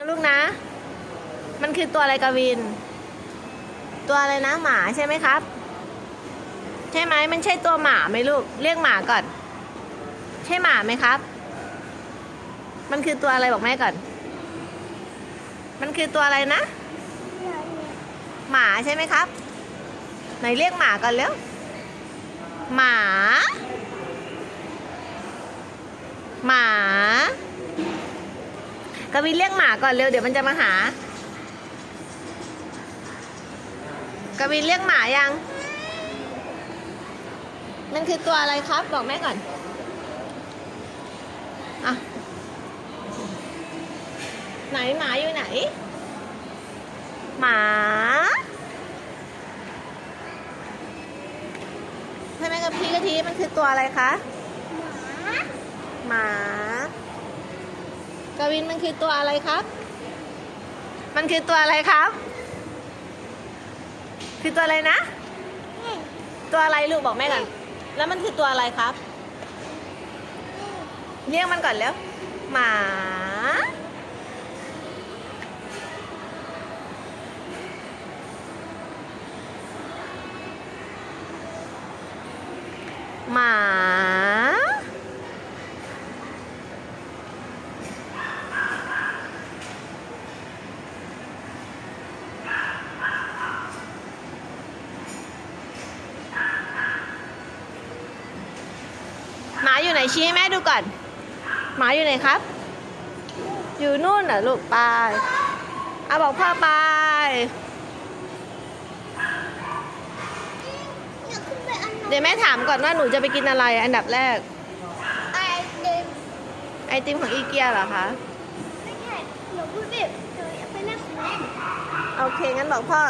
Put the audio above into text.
ลูกนะ มันคือตัวอะไรกวิน ตัวอะไรนะหมาใช่ไหมครับ ใช่ไหมมันใช่ตัวหมาไหมลูก เรียกหมาก่อน ใช่หมาไหมครับ มันคือตัวอะไรบอกแม่ก่อน มันคือตัวอะไรนะ หมาใช่ไหมครับ ไหนเรียกหมาก่อนเร็ว หมา หมา กวินเรียกหมาก่อนเร็วเดี๋ยวมันจะมาหากวินเรียกหมายัง มันคือตัวอะไรครับ บอกแม่ก่อนอะไหนหมาอยู่ไหน หมาใช่ไหมกับพี่กะทิมันคือตัวอะไรคะหมา กวินมันคือตัวอะไรครับ มันคือตัวอะไรครับ คือตัวอะไรนะ ตัวอะไรลูกบอกแม่ก่อน แล้วมันคือตัวอะไรครับ เรียกมันก่อนแล้ว หมา หมา อยู่ไหนชี้ให้แม่ดูก่อน หมาอยู่ไหนครับ อยู่นู่นน่ะลูกไปเอาบอกพ่อไปเดี๋ยวแม่ถามก่อนว่าหนูจะไปกินอะไรอันดับแรก ไอเดินไอติมของอีเกียเหรอคะไม่ใช่หนูพูดแบบหนูอยากไปนั่งของเล่นโอเคงั้นบอกพ่อ